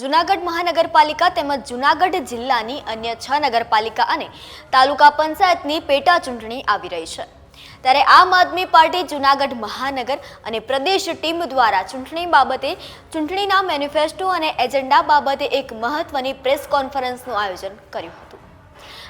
જુનાગઢ મહાનગરપાલિકા તેમજ જુનાગઢ જિલ્લાની અન્ય છ નગરપાલિકા અને તાલુકા પંચાયતની પેટા ચૂંટણી આવી રહી છે. ત્યારે આમ આદમી પાર્ટી જુનાગઢ મહાનગર અને પ્રદેશ ટીમ દ્વારા ચૂંટણી બાબતે ચૂંટણીના મેનિફેસ્ટો અને એજન્ડા બાબતે એક મહત્વની પ્રેસ કોન્ફરન્સનું આયોજન કર્યું હતું.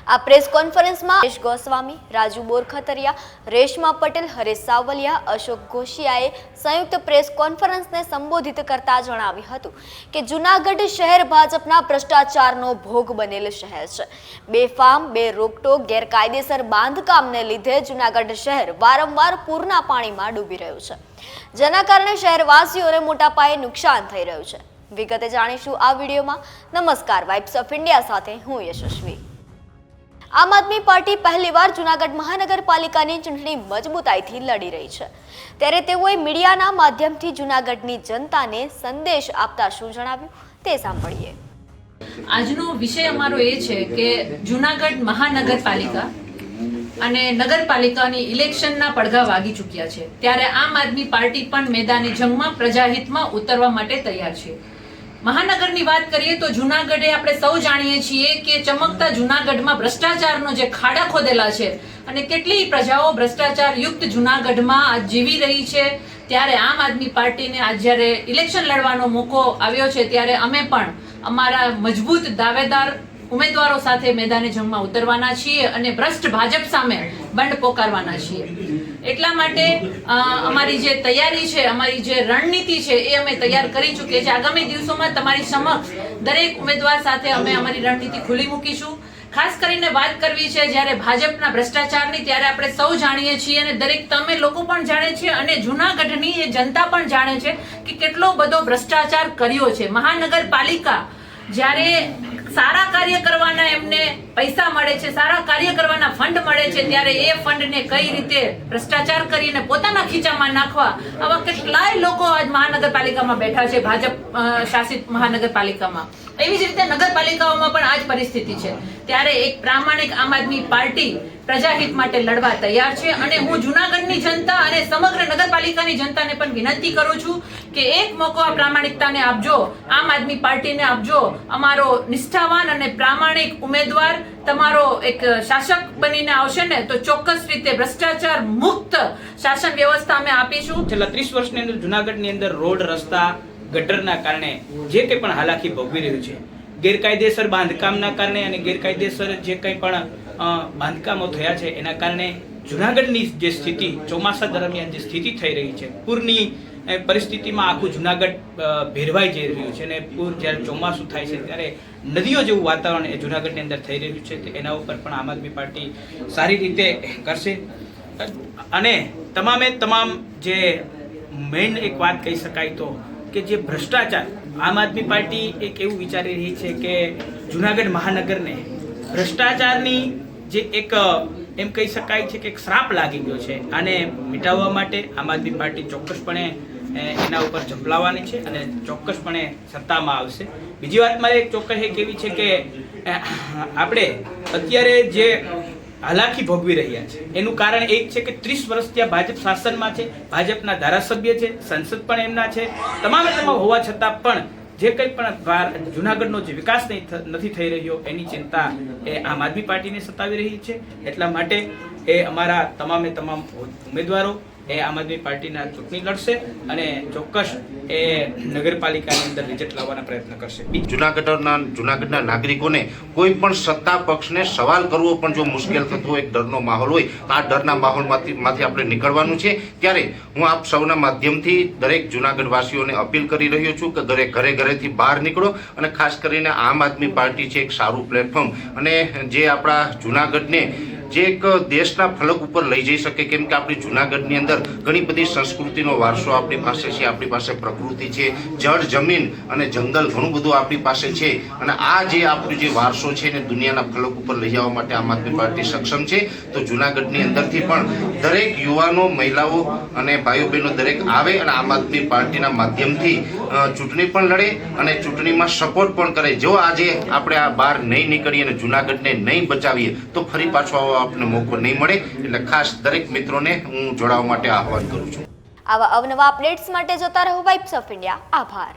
આ પ્રેસ કોન્ફરન્સમાં હરેશ ગોસ્વામી, રાજુ બોરખતરિયા, રેશમા પટેલ, હરેશ સાવલિયા, અશોક ઘોશિયાએ સંયુક્ત પ્રેસ કોન્ફરન્સને સંબોધિત કરતા જણાવ્યું હતું કે જુનાગઢ શહેર ભાજપના ભ્રષ્ટાચારનો ભોગ બનેલ શહેર છે. બેફામ બે રોકટોક ગેરકાયદેસર બાંધકામને લીધે જુનાગઢ શહેર વારંવાર પૂરના પાણીમાં ડૂબી રહ્યું છે. જેના કારણે શહેરવાસીઓને મોટા પાયે નુકસાન થઈ રહ્યું છે. વિગતે જાણીશું આ વિડીયોમાં. નમસ્કાર, વાઇબ્સ ઓફ ઇન્ડિયા સાથે હું યશસ્વી. આમ આદમી પાર્ટી પહેલીવાર જુનાગઢ મહાનગરપાલિકાની ચૂંટણી મજબૂતાઈથી લડી રહી છે. ત્યારે તેઓએ મીડિયાના માધ્યમથી જુનાગઢની જનતાને સંદેશ આપતા શું જણાવ્યું તે સાંભળીએ. આજનો વિષય અમારો એ છે કે જુનાગઢ મહાનગરપાલિકા અને નગરપાલિકાની ઇલેક્શનના પડઘા વાગી ચૂક્યા છે. ત્યારે આમ આદમી પાર્ટી પણ મેદાની જંગમાં પ્રજાહિતમાં ઉતરવા માટે તૈયાર છે. મહાનગરની વાત કરીએ તો જુનાગઢે આપણે સૌ જાણીએ છીએ કે ચમકતા જુનાગઢમાં ભ્રષ્ટાચારનો જે ખાડા ખોદેલા છે અને કેટલી પ્રજાઓ ભ્રષ્ટાચાર યુક્ત જુનાગઢમાં જીવી રહી છે, ત્યારે આમ આદમી પાર્ટીને આજ જ્યારે ઇલેક્શન લડવાનો મોકો આવ્યો છે, ત્યારે અમે પણ અમારા મજબૂત દાવેદાર ઉમેદવારો સાથે મેદાને જંગમાં ઉતરવાના છીએ અને ભ્રષ્ટ ભાજપ સામે બંડ પોકારવાના છીએ. એટલા માટે અમારી જે તૈયારી છે, અમારી જે રણનીતિ છે, એ અમે તૈયાર કરી ચૂકીએ છીએ. આગામી દિવસોમાં તમારી સમક્ષ દરેક ઉમેદવાર સાથે અમે અમારી રણનીતિ ખુલ્લી મૂકીશું. ખાસ કરીને વાત કરવી છે, જ્યારે ભાજપના ભ્રષ્ટાચારની, ત્યારે આપણે સૌ જાણીએ છીએ અને દરેક તમે લોકો પણ જાણે છે અને જુનાગઢની એ જનતા પણ જાણે છે કે કેટલો બધો ભ્રષ્ટાચાર કર્યો છે. મહાનગરપાલિકા જ્યારે સારા કાર્ય કરવાના એમને પૈસા મળે છે, સારા કાર્ય કરવાના ફંડ મળે છે, ત્યારે એ ફંડને કઈ રીતે ભ્રષ્ટાચાર કરીને પોતાના ખીચામાં નાખવા? આવા કેટલાય લોકો આજ મહાનગરપાલિકામાં બેઠા છે, ભાજપ શાસિત મહાનગરપાલિકામાં. એવી જ રીતે નગરપાલિકાઓમાં પણ આ જ પરિસ્થિતિ છે. ત્યારે એક પ્રામાણિક આમ આદમી પાર્ટી પ્રજાહિત માટે લડવા તૈયાર છે અને હું જુનાગઢની જનતા અને સમગ્ર નગરપાલિકાની જનતાને પણ વિનંતી કરું છું કે એક મોકો આ પ્રામાણિકતાને આપજો, આમ આદમી પાર્ટીને આપજો, અમારો નિષ્ઠાવાન અને પ્રામાણિક ઉમેદવાર તમારો એક શાસક બનીને આવશે ને તો ચોક્કસ રીતે ભ્રષ્ટાચાર મુક્ત શાસન વ્યવસ્થા અમે આપીશું. છેલ્લા ત્રીસ વર્ષની અંદર જુનાગઢની અંદર રોડ, રસ્તા ગટરના કારણે જે કંઈ પણ હાલાકી ભોગવી રહ્યું છે, ગેરકાયદેસર બાંધકામના કારણે અને ગેરકાયદેસર જે કંઈ પણ બાંધકામો થયા છે, એના કારણે જુનાગઢની જે સ્થિતિ, ચોમાસા દરમિયાન જે સ્થિતિ થઈ રહી છે, પૂરની પરિસ્થિતિમાં આખું જુનાગઢ ભેરવાઈ જઈ રહ્યું છે અને પૂર જ્યારે ચોમાસું થાય છે ત્યારે નદીઓ જેવું વાતાવરણ એ જુનાગઢની અંદર થઈ રહ્યું છે, તો એના ઉપર પણ આમ આદમી પાર્ટી સારી રીતે કરશે. અને તમામે તમામ જે મેઇન એક વાત કહી શકાય તો કે જે ભ્રષ્ટાચાર આમ આદમી પાર્ટી એક એવું વિચારી રહી છે કે જુનાગઢ મહાનગરને ભ્રષ્ટાચારની જે એક, એમ કહી શકાય છે કે એક શ્રાપ લાગી ગયો છે આને મિટાવવા માટે આમ આદમી પાર્ટી ચોક્કસપણે એના ઉપર ઝંપલાવવાની છે અને ચોક્કસપણે સત્તામાં આવશે. બીજી વાત મારે એક ચોક્કસ એક એવી છે કે આપણે અત્યારે જે હાલાકી ભોગવી રહ્યા છે. એનું કારણ એક છે કે ત્રીસ વર્ષ ત્યાં ભાજપ શાસનમાં છે, ભાજપના ધારાસભ્ય છે, સંસદ પણ એમના છે. તમામે તમામ હોવા છતાં પણ જે કંઈ પણ જુનાગઢનો જે વિકાસ નથી થઈ રહ્યો, એની ચિંતા એ આમ આદમી પાર્ટીને સતાવી રહી છે. એટલા માટે એ અમારા તમામે તમામ ઉમેદવારો એ આમ આદમી પાર્ટીના ચૂંટણી લડશે અને ચોક્કસ એ નગરપાલિકાની અંદર રિઝલ્ટ લાવવાના પ્રયત્ન કરશે. જુનાગઢના જુનાગઢના નાગરિકોને કોઈ પણ સત્તા પક્ષને સવાલ કરવો પણ જો મુશ્કેલ થતો હોય, એક ડરનો માહોલ હોય, તો આ ડરના માહોલમાંથી માંથી આપણે નીકળવાનું છે. ત્યારે હું આપ સૌના માધ્યમથી દરેક જુનાગઢવાસીઓને અપીલ કરી રહ્યો છું કે દરેક ઘરે ઘરેથી બહાર નીકળો અને ખાસ કરીને આમ આદમી પાર્ટી છે એક સારું પ્લેટફોર્મ. અને જે આપણા જુનાગઢને જે એક દેશના ફલક ઉપર લઈ જઈ શકે, કેમ કે આપણી જુનાગઢની અંદર ઘણી બધી સંસ્કૃતિનો વારસો આપણી પાસે છે, આપણી પાસે પ્રકૃતિ છે, જળ, જમીન અને જંગલ ઘણું બધું આપણી પાસે છે. અને આ જે આપણું જે વારસો છે એને દુનિયાના ફલક ઉપર લઈ જવા માટે આમ આદમી પાર્ટી સક્ષમ છે, તો જુનાગઢની અંદરથી પણ દરેક યુવાનો, મહિલાઓ અને ભાઈઓ બહેનો દરેક આવે અને આમ આદમી પાર્ટીના માધ્યમથી ચૂંટણી પણ લડે અને ચૂંટણીમાં સપોર્ટ પણ કરે. જો આજે આપણે આ બહાર નહીં નીકળીએ અને જુનાગઢને નહીં બચાવીએ, તો ફરી પાછો આવો આપણને મોકો નહીં મળે એટલે ખાસ દરેક મિત્રોને હું જોડાવા માટે આહવાન કરું છું. આવા અવનવા અપડેટ્સ માટે જોતા રહો વાઇબ્સ ઓફ ઇન્ડિયા આભાર.